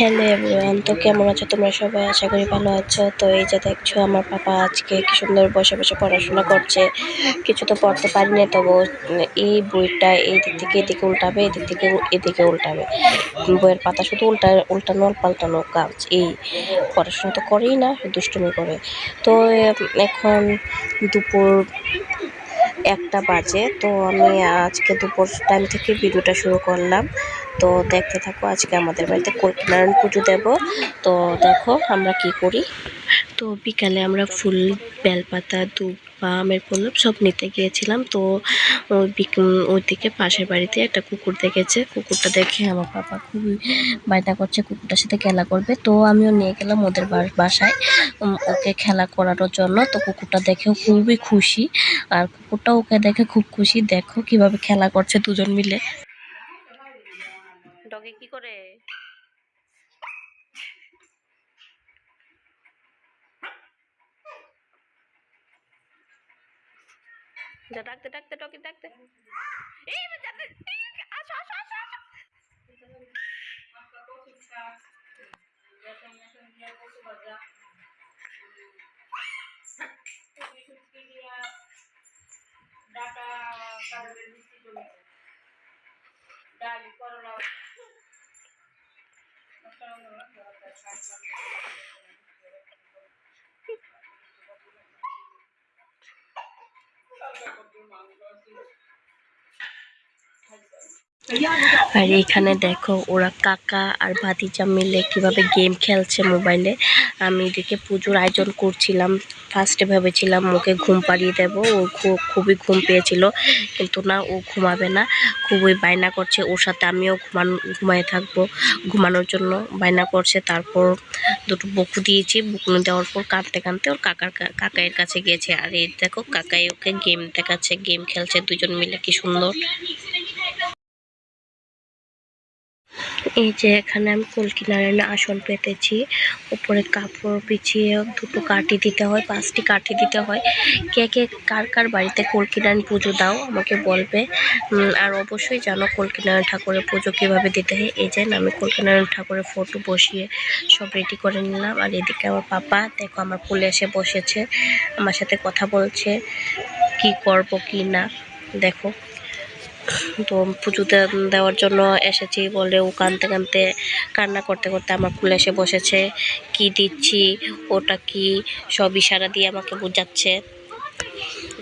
Hello everyone, তো কেমন আছো তোমরা সবাই? আশা করি ভালো আছো। তো এই যে দেখছ, আমার পাপা আজকে কি সুন্দর বসে বসে পড়াশোনা করছে। কিছু তো পড়তে পারি না তবু এই বইটা এই দিক থেকে এদিকে উল্টাবে, এদিক থেকে এদিকে উল্টাবে। বইয়ের পাতা শুধু উল্টা, উল্টানো পাল্টানো কাজ। এই পড়াশোনা তো করেই না, দুষ্টুমি করে। তো এখন দুপুর একটা বাজে, তো আমি আজকে দুপুর টাইম থেকে ভিডিওটা শুরু করলাম। তো দেখতে থাকো, আজকে আমাদের বাড়িতে নারায়ণ পুজো দেব। তো দেখো আমরা কি করি। তো বিকালে আমরা ফুল, বেলপাতা দুব বা আমের পল্লব সব নিতে গিয়েছিলাম। তো ওইদিকে পাশের বাড়িতে একটা কুকুর দেখেছে। কুকুরটা দেখে আমার পাপা খুবই বায়না করছে, কুকুরটার সাথে খেলা করবে। তো আমিও নিয়ে গেলাম ওদের বাসায়। ওকে খেলা করানোর জন্য। তো কুকুরটা দেখেও খুবই খুশি। আর কুকুরটা ওকে দেখে খুব খুশি। দেখো কীভাবে খেলা করছে দুজন মিলে। ডগে কি করে? ডাকতে ডাকতে ডাকতে ডাটা চলে ডালি করলা আর এখানে দেখো ওরা কাকা আর ভাতিজা মিলে কীভাবে গেম খেলছে মোবাইলে আমি এদিকে পুজোর আয়োজন করছিলাম। ফার্স্টে ভেবেছিলাম ওকে ঘুম পাড়িয়ে দেব। ও খুবই ঘুম পেয়েছিল। কিন্তু না, ও ঘুমাবে না। খুবই বায়না করছে ওর সাথে। আমিও ঘুমানো, ঘুমায় থাকব ঘুমানোর জন্য। বায়না করছে, তারপর দুটো বকু দিয়েছি। বকুনি দেওয়ার পর কাঁদতে কাঁদতে ওর কাকার কাকাইয়ের কাছে গিয়েছে। আর এই দেখো, কাকাই ওকে গেম দেখাচ্ছে গেম খেলছে। দুজন মিলে কি সুন্দর। এই যে এখানে আমি কলকি নারায়ণে আসন পেতেছি। উপরে কাপড় বিছিয়ে দুটো কাঠি দিতে হয়, পাঁচটি কাঠি দিতে হয়। কে কে কার কার বাড়িতে কলকি নারায়ণ পুজো দাও, আমাকে বলবে। আর অবশ্যই জানো কলকি নারায়ণ ঠাকুরের পুজো কীভাবে দিতে হয়। এই যে আমি কলকি নারায়ণ ঠাকুরের ফটো বসিয়ে সব রেডি করে নিলাম। আর এদিকে আমার পাপা, দেখো আমার কোলে এসে বসেছে। আমার সাথে কথা বলছে, কি করব, কি না, দেখো। তো পুজো দেওয়ার জন্য এসেছি বলে ও কানতে কানতে কান্না করতে করতে আমার কুলে এসে বসেছে। কি দিচ্ছি, ওটা কি, সব ইশারা দিয়ে আমাকে বোঝাচ্ছে।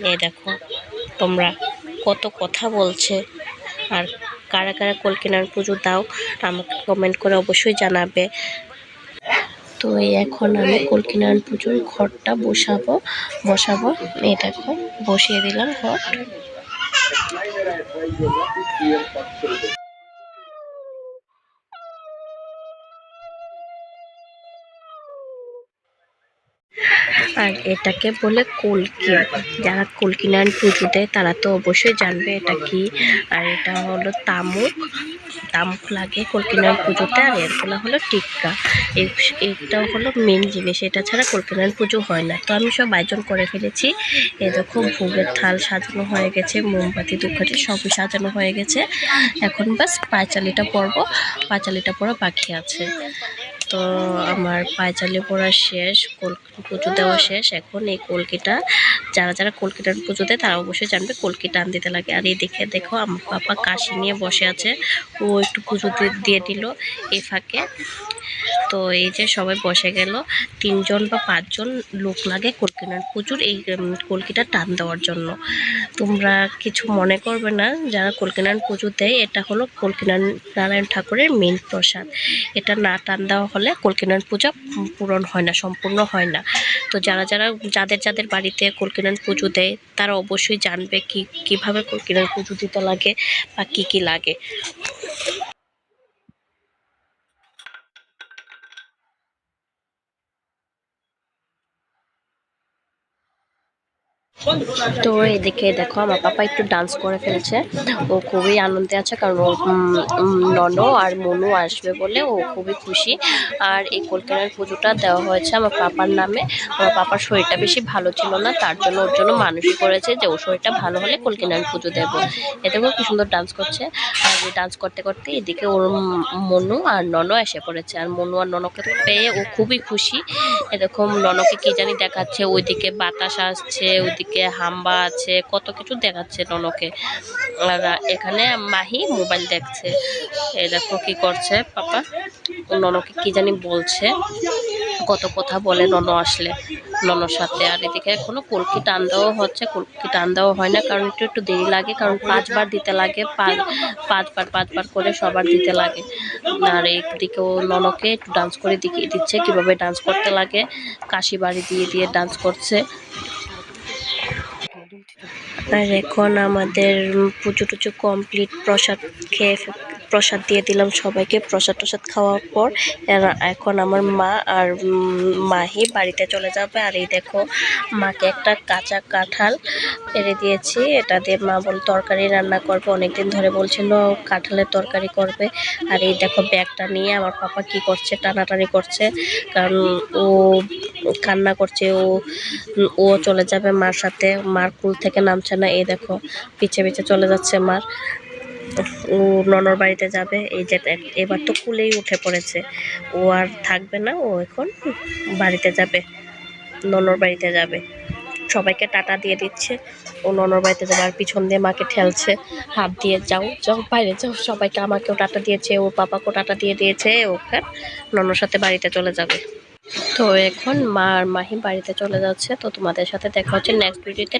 এই দেখো, তোমরা কত কথা বলছে। আর কারা কারা কলকিনার পুজো দাও, আমাকে কমেন্ট করে অবশ্যই জানাবে। তো এখন আমি কলকিনারায়ণ পুজোর ঘরটা বসাবো বসাবো। এই দেখো, বসিয়ে দিলাম ঘর। আর এটাকে বলে কলকি যারা কলকি নারায়ণ পুজো দেয়, তারা তো অবশ্যই জানবে এটা কি। আর এটা হলো তামুক। তামুক লাগে কলকিনারায়ণ পুজোতে, আর এরগুলো হলো টিক্কা। এটাও হলো মেন জিনিস, এটা ছাড়া কলকিনারায়ণ পুজো হয় না। তো আমি সব আয়োজন করে ফেলেছি। এ দেখো, ভোগের থাল সাজানো হয়ে গেছে, মোমবাতি দুঃখাটি সবই সাজানো হয়ে গেছে। এখন বাস পাঁচালিটা পরব, পাঁচালিটা পরা বাকি আছে। তো আমার পায়চালি পড়া শেষ পুজো দেওয়া শেষ। এখন এই কলকিটা, যারা যারা কলকিটার পুজো দেয় তারা অবশ্যই জানবে কলকি আন দিতে লাগে। আর এই দেখে দেখো আমার পাপা কাশি নিয়ে বসে আছে। ও একটু পুজো দিয়ে দিল এ ফাঁকে। তো এই যে সবাই বসে গেল, তিনজন বা পাঁচজন লোক লাগে কলকিনার পুজোর এই কলকিটা টান দেওয়ার জন্য। তোমরা কিছু মনে করবে না, যারা কলকিনার পুজো দেয় এটা হলো কলকিনার নারায়ণ ঠাকুরের মেন প্রসাদ। এটা না টান দেওয়া হলে কলকিনার পূজা পূরণ হয় না, সম্পূর্ণ হয় না। তো যারা যারা যাদের যাদের বাড়িতে কলকিনার পুজো দেয়, তারা অবশ্যই জানবে কি, কীভাবে কলকিনার পুজো দিতে লাগে বা কি কি লাগে। তো এদিকে দেখো, আমার পাপা একটু ডান্স করে ফেলছে। ও খুবই আনন্দে আছে, কারণ ও ননো আর মনু আসবে বলে ও খুবই খুশি। আর এই কলকাতার পুজোটা দেওয়া হয়েছে আমার পাপার নামে। আমার পাপার শরীরটা বেশি ভালো ছিল না, তার জন্য ওর জন্য মানুষই করেছে যে ওর শরীরটা ভালো হলে কলকাতার পুজো দেবো। করে কি সুন্দর ডান্স করছে। আর ডান্স করতে করতে এদিকে ওর মনু আর ননো এসে পড়েছে। আর মনু আর ননকে তো পেয়ে ও খুবই খুশি। এরকম ননকে কি জানি দেখাচ্ছে, ওইদিকে বাতাস আসছে, ওইদিকে হাম্বা আছে, কত কিছু দেখাচ্ছে ননকে। আর এখানে মাহি মোবাইল দেখছে। এই দেখো কি করছে পাপা। ননকে কি জানি বলছে। কত কথা বলে নন আসলে ননর সাথে। আর এদিকে এখনও কলকি টান হচ্ছে, কুলকি টান হয় না, কারণ একটু একটু দেরি লাগে, কারণ পাঁচবার দিতে লাগে, পাঁচ, পাঁচবার পাঁচবার করে সবার দিতে লাগে। আর একদিকে ননকে একটু ডান্স করে দেখিয়ে দিচ্ছে, কীভাবে ডান্স করতে লাগে। কাশি বাড়ি দিয়ে দিয়ে ডান্স করছে। আর এখন আমাদের পুজো টুজো কমপ্লিট প্রসাদ খেয়ে প্রসাদ দিয়ে দিলাম সবাইকে। প্রসাদ টসাদ খাওয়ার পর এখন আমার মা আর মাহি বাড়িতে চলে যাবে। আর এই দেখো, মাকে একটা কাঁচা কাঁঠাল পেরে দিয়েছি। এটা দিয়ে মা বল, তরকারি রান্না করবে। অনেকদিন ধরে বলছিল কাঁঠালের তরকারি করবে। আর এই দেখো ব্যাগটা নিয়ে আমার পাপা কি করছে, টানাটানি করছে। কারণ ও কান্না করছে, ও ও চলে যাবে মার সাথে। মার কুল থেকে নামছে না, এই দেখো, পিছে পিছে চলে যাচ্ছে মার। ও ননর বাড়িতে যাবে, এই যে এবার তো কুলেই উঠে পড়েছে। ও আর থাকবে না, ও এখন বাড়িতে যাবে, ননর বাড়িতে যাবে। সবাইকে টাটা দিয়ে দিচ্ছে, ও ননর বাড়িতে যাবে, আর পিছন দিয়ে মাকে ঠেলছে, হাত দিয়ে, যাও যাও, বাইরে যাও, সবাইকে আমাকেও টাটা দিয়েছে, ওর পাপাকেও টাটা দিয়ে দিয়েছে, ওকে ননর সাথে বাড়িতে চলে যাবে। তো এখন মা আর মাহি বাড়িতে চলে যাচ্ছে, তো তোমাদের সাথে দেখা হচ্ছে নেক্সট ভিডিওতে